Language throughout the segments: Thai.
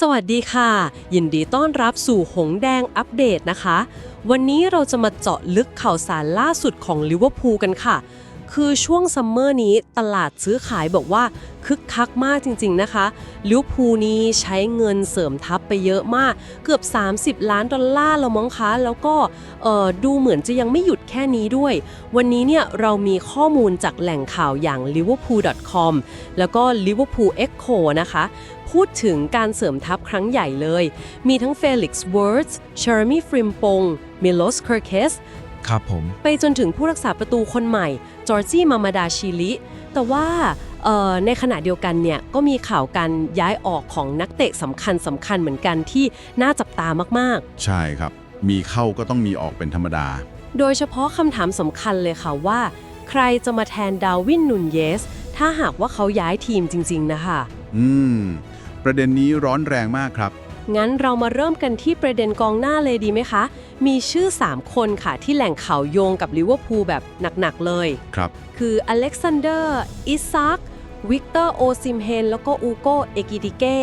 สวัสดีค่ะ ยินดีต้อนรับสู่หงแดงอัปเดตนะคะ วันนี้เราจะมาเจาะลึกข่าวสารล่าสุดของลิเวอร์พูลกันค่ะ คือช่วงซัมเมอร์นี้ตลาดซื้อขายบอกว่าคึกคักมากจริงๆนะคะลิเวอร์พูลนี้ใช้เงินเสริมทัพไปเยอะมาก เกือบ 30 ล้านดอลลาร์แล้วมั้งคะ แล้วก็ดูเหมือนจะยังไม่หยุดแค่นี้ด้วย วันนี้เนี่ยเรามีข้อมูลจากแหล่งข่าวอย่าง liverpool.com แล้วก็ liverpool echo นะคะพูดถึงการเสริมทัพครั้งใหญ่เลย มีทั้งเฟลิกซ์เวิร์ดส์เชอร์มี่ฟริมปงมิโลสเคอร์เคส ครับผม ไปจนถึงผู้รักษาประตูคนใหม่ จอร์จี้มามาดาชิลิ แต่ว่าเอ่อในขณะเดียวกันเนี่ยก็มีข่าวการย้ายออกของนักเตะสำคัญสำคัญเหมือนกันที่น่าจับตามากใช่ครับ มีเข้าก็ต้องมีออกเป็นธรรมดาๆโดยเฉพาะคำถามสำคัญเลยค่ะว่า ใครจะมาแทนดาวินนุนเยส ถ้าหากว่าเขาย้ายทีมจริง ๆ นะคะ อืม ประเด็นนี้ร้อนแรงมากครับ งั้นเรามาเริ่มกันที่ประเด็นกองหน้าเลยดีไหมคะ มีชื่อ 3 คนค่ะ ที่แหล่งข่าวโยงกับลิเวอร์พูลแบบหนัก ๆ เลย ครับ คืออเล็กซานเดอร์ อิซักวิกเตอร์ โอซิมเฮน แล้วก็อูโกเอกิติเก้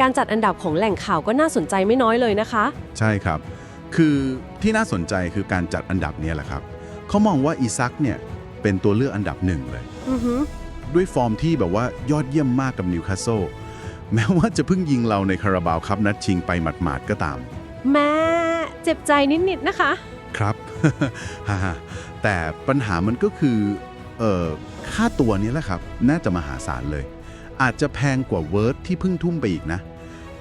การจัดอันดับของแหล่งข่าวก็น่าสนใจไม่น้อยเลยนะคะ ใช่ครับ คือที่น่าสนใจคือการจัดอันดับเนี้แหละครับ เขามองว่าอีซักเนี่ยเป็นตัวเลือกอันดับหนึ่งเลยอือหือด้วยฟอร์มที่แบบว่ายอดเยี่ยมมากกับนิวคาสเซิล แม้ว่าจะเพิ่งยิงเราในคาราบาวครับนัดชิงไปหมาดๆก็ตาม แม่เจ็บใจนิดๆนะคะ ครับฮ่าๆแต่ปัญหามันก็คือเอ่อค่าตัวนี้แหละครับ น่าจะมหาศาลเลย อาจจะแพงกว่าเวิร์ดที่เพิ่งทุ่มไปอีกนะ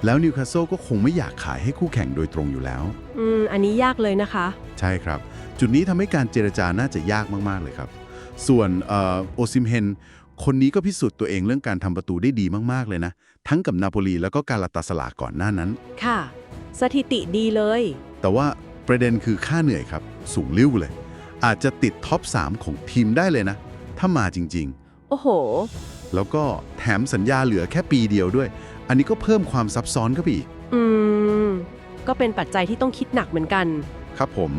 แล้วนิวคาสเซิลก็คงไม่อยากขายให้คู่แข่งโดยตรงอยู่แล้ว อืม อันนี้ยากเลยนะคะ ใช่ครับ จุดนี้ทำให้การเจรจาน่าจะยากมากๆเลยครับ ส่วนเอ่อโอซิมเฮน คนนี้ก็พิสูจน์ตัวเองเรื่องการทำประตูได้ดีมาก ๆ เลยนะ ทั้งกับนาโปลีแล้วก็การลาตาสลาก่อนหน้านั้น ค่ะ สถิติดีเลย แต่ว่าประเด็นคือค่าเหนื่อยครับ สูงลิ้วเลย อาจจะติดท็อป 3 ของทีมได้เลยนะ ถ้ามาจริงโอ้โหๆแล้วก็แถมสัญญาเหลือแค่ปีเดียวด้วย อันนี้ก็เพิ่มความซับซ้อนเข้าไปอีก อืม ก็เป็นปัจจัยที่ต้องคิดหนักเหมือนกัน ครับผม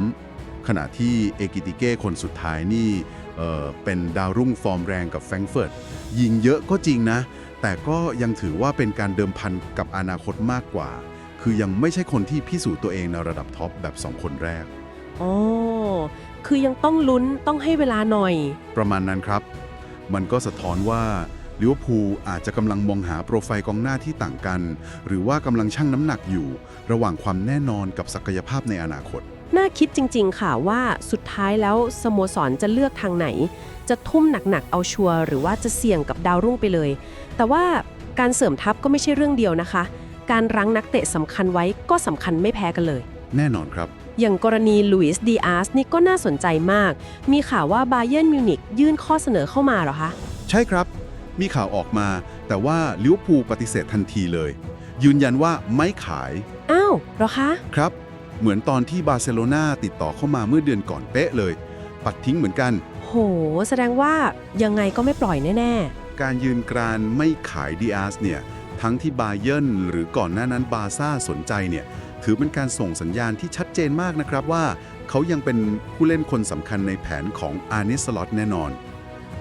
ขณะที่เอกิติเก้คนสุดท้ายนี่ เอ่อเป็นดาวรุ่งฟอร์มแรงกับแฟรงก์เฟิร์ตยิงเยอะก็จริงนะ แต่ก็ยังถือว่าเป็นการเดิมพันกับอนาคตมากกว่า คือยังไม่ใช่คนที่พิสูจน์ตัวเองในระดับท็อปแบบ 2 คนแรก อ๋อ คือยังต้องลุ้นต้องให้เวลาหน่อย ประมาณนั้นครับ มันก็สะท้อนว่าลิเวอร์พูลอาจจะกำลังมองหาโปรไฟล์กองหน้าที่ต่างกัน หรือว่ากำลังชั่งน้ำหนักอยู่ ระหว่างความแน่นอนกับศักยภาพในอนาคต น่าคิดจริง ๆ ค่ะว่าสุดท้ายแล้วสโมสรจะเลือกทางไหน จะทุ่มหนัก ๆ เอาชัวร์หรือว่าจะเสี่ยงกับดาวรุ่งไปเลย แต่ว่าการเสริมทัพก็ไม่ใช่เรื่องเดียวนะคะ การรั้งนักเตะสำคัญไว้ก็สำคัญไม่แพ้กันเลย แน่นอนครับ อย่างกรณีลุยส์ดีอาร์สนี่ก็น่าสนใจมาก มีข่าวว่าบาเยิร์นมิวนิกยื่นข้อเสนอเข้ามาเหรอคะ ใช่ครับ มีข่าวออกมา แต่ว่าลิเวอร์พูลปฏิเสธทันทีเลย ยืนยันว่าไม่ขาย อ้าวเหรอคะ ครับ เหมือนตอนที่บาร์เซโลนาติดต่อเข้ามาเมื่อเดือนก่อนเป๊ะเลย ปัดทิ้งเหมือนกัน โห แสดงว่ายังไงก็ไม่ปล่อยแน่การยืนกรานไม่ขายดีอาร์สเนี่ยทั้งที่บาเยิร์นหรือก่อนหน้านั้นบาร์ซ่าสนใจเนี่ยถือเป็นการส่งสัญญาณที่ชัดเจนมากนะครับว่า เขายังเป็นผู้เล่นคนสำคัญในแผนของอาร์เนสลอตแน่นอน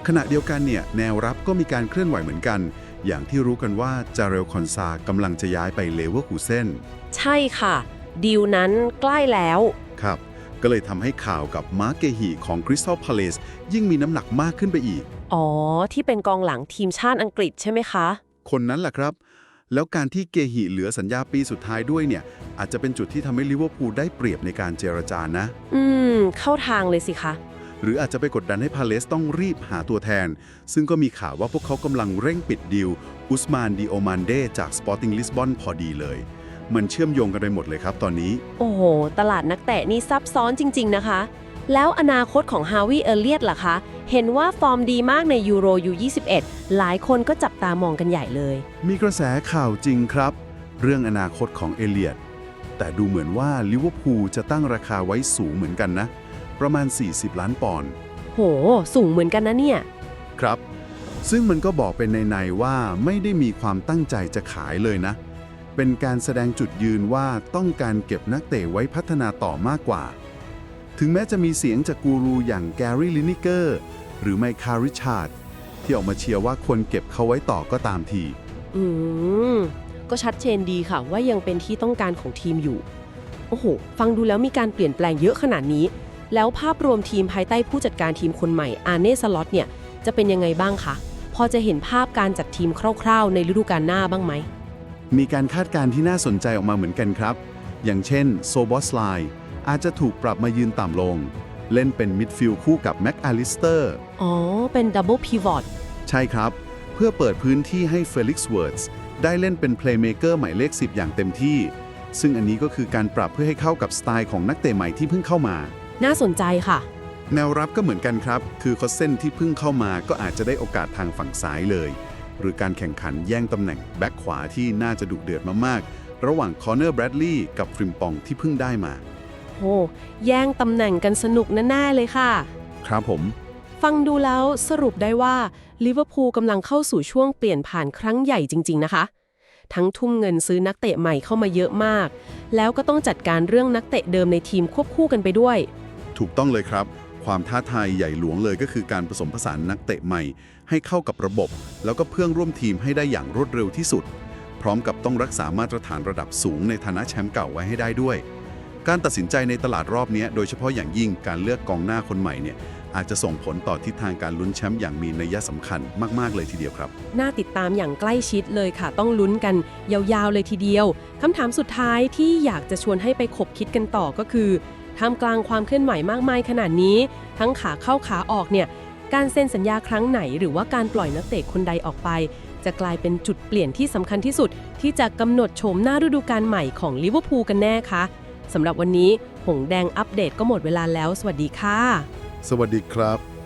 ขณะเดียวกันเนี่ยแนวรับก็มีการเคลื่อนไหวเหมือนกัน อย่างที่รู้กันว่าจาเรลคอนซากำลังจะย้ายไปเลเวอร์คูเซนๆใช่ค่ะ ดีลนั้นใกล้แล้ว ครับ ก็เลยทำให้ข่าวกับมาร์เกฮีของคริสตัลพาเลสยิ่งมีน้ำหนักมากขึ้นไปอีก อ๋อ ที่เป็นกองหลังทีมชาติอังกฤษใช่ไหมคะ คนนั้นแหละครับ แล้วการที่เกหิเหลือสัญญาปีสุดท้ายด้วยเนี่ย อาจจะเป็นจุดที่ทำให้ลิเวอร์พูลได้เปรียบในการเจรจานะ อืม เข้าทางเลยสิคะ หรืออาจจะไปกดดันให้พาเลสต้องรีบหาตัวแทน ซึ่งก็มีข่าวว่าพวกเขากำลังเร่งปิดดีลอุสมานดีโอมันเดจากสปอร์ติ้งลิสบอนพอดีเลย มันเชื่อมโยงกันไปหมดเลยครับตอนนี้ โอ้โห ตลาดนักเตะนี่ซับซ้อนจริง ๆ นะคะ แล้วอนาคตของฮาวิเอเลียตล่ะคะ เห็นว่าฟอร์มดีมากในยูโรยู21 หลายคนก็จับตามองกันใหญ่เลย มีกระแสข่าวจริงครับ เรื่องอนาคตของเอเลียดแต่ดูเหมือนว่าลิเวอร์พูลจะตั้งราคาไว้สูงเหมือนกันนะ ประมาณ 40 ล้านปอนด์โห สูงเหมือนกันนะเนี่ย ครับ ซึ่งมันก็บอกเป็นในๆว่าไม่ได้มีความตั้งใจจะขายเลยนะ เป็นการแสดงจุดยืนว่าต้องการเก็บนักเตะไว้พัฒนาต่อมากกว่า ถึงแม้จะมีเสียงจากกูรูอย่างแกรี่ลินิเกอร์ หรือไมคาริชาร์ดที่ออกมาเชียร์ว่าควรเก็บเขาไว้ต่อก็ตามที อืม ก็ชัดเจนดีค่ะว่ายังเป็นที่ต้องการของทีมอยู่ โอ้โห ฟังดูแล้วมีการเปลี่ยนแปลงเยอะขนาดนี้ แล้วภาพรวมทีมภายใต้ผู้จัดการทีมคนใหม่อาเน่สล็อตเนี่ยจะเป็นยังไงบ้างคะ พอจะเห็นภาพการจัดทีมคร่าวๆ ในฤดูกาลหน้าบ้างไหม มีการคาดการณ์ที่น่าสนใจออกมาเหมือนกันครับ อย่างเช่นโซบอสไลอาจจะถูกปรับมายืนต่ำลง เล่นเป็นมิดฟิลด์คู่กับแม็กอลิสเตอร์อ๋อ เป็นดับเบิลพีวอตใช่ครับ เพื่อเปิดพื้นที่ให้เฟลิกซ์เวิร์ดส์ได้เล่นเป็นเพลย์เมเกอร์หมายเลข 10 อย่างเต็มที่ ซึ่งอันนี้ก็คือการปรับเพื่อให้เข้ากับสไตล์ของนักเตะใหม่ที่เพิ่งเข้ามา น่าสนใจค่ะ แนวรับก็เหมือนกันครับ คือคอสเซนที่เพิ่งเข้ามาก็อาจจะได้โอกาสทางฝั่งซ้ายเลย หรือการแข่งขันแย่งตำแหน่งแบ็คขวาที่น่าจะดุเดือดมากๆ ระหว่างคอนเนอร์แบรดลีย์กับฟริมปองที่เพิ่งได้มา โอ้แย่งตำแหน่งกันสนุกแน่ๆเลยค่ะ ครับผม ฟังดูแล้วสรุปได้ว่าลิเวอร์พูลกำลังเข้าสู่ช่วงเปลี่ยนผ่านครั้งใหญ่จริง ๆ นะคะ ทั้งทุ่มเงินซื้อนักเตะใหม่เข้ามาเยอะมาก แล้วก็ต้องจัดการเรื่องนักเตะเดิมในทีมควบคู่กันไปด้วย ถูกต้องเลยครับ ความท้าทายใหญ่หลวงเลยก็คือการผสมผสานนักเตะใหม่ ให้เข้ากับระบบ แล้วก็เพื่อนร่วมทีมให้ได้อย่างรวดเร็วที่สุด พร้อมกับต้องรักษามาตรฐานระดับสูงในฐานะแชมป์เก่าไว้ให้ได้ด้วย การตัดสินใจในตลาดรอบนี้โดยเฉพาะอย่างยิ่งการเลือกกองหน้าคนใหม่เนี่ยอาจจะส่งผลต่อทิศทางการลุ้นแชมป์อย่างมีนัยสำคัญมาก ๆ เลยทีเดียวครับ น่าติดตามอย่างใกล้ชิดเลยค่ะ ต้องลุ้นกันยาว ๆ เลยทีเดียวคำถามสุดท้ายที่อยากจะชวนให้ไปคบคิดกันต่อก็คือ ท่ามกลางความเคลื่อนไหวมากมายขนาดนี้ ทั้งขาเข้าขาออกเนี่ยการเซ็นสัญญาครั้งไหนหรือว่าการปล่อยนักเตะคนใดออกไป จะกลายเป็นจุดเปลี่ยนที่สำคัญที่สุด ที่จะกำหนดโฉมหน้าฤดูกาลใหม่ของลิเวอร์พูลกันแน่คะสำหรับวันนี้หงแดงอัปเดตก็หมดเวลาแล้ว สวัสดีค่ะ สวัสดีครับ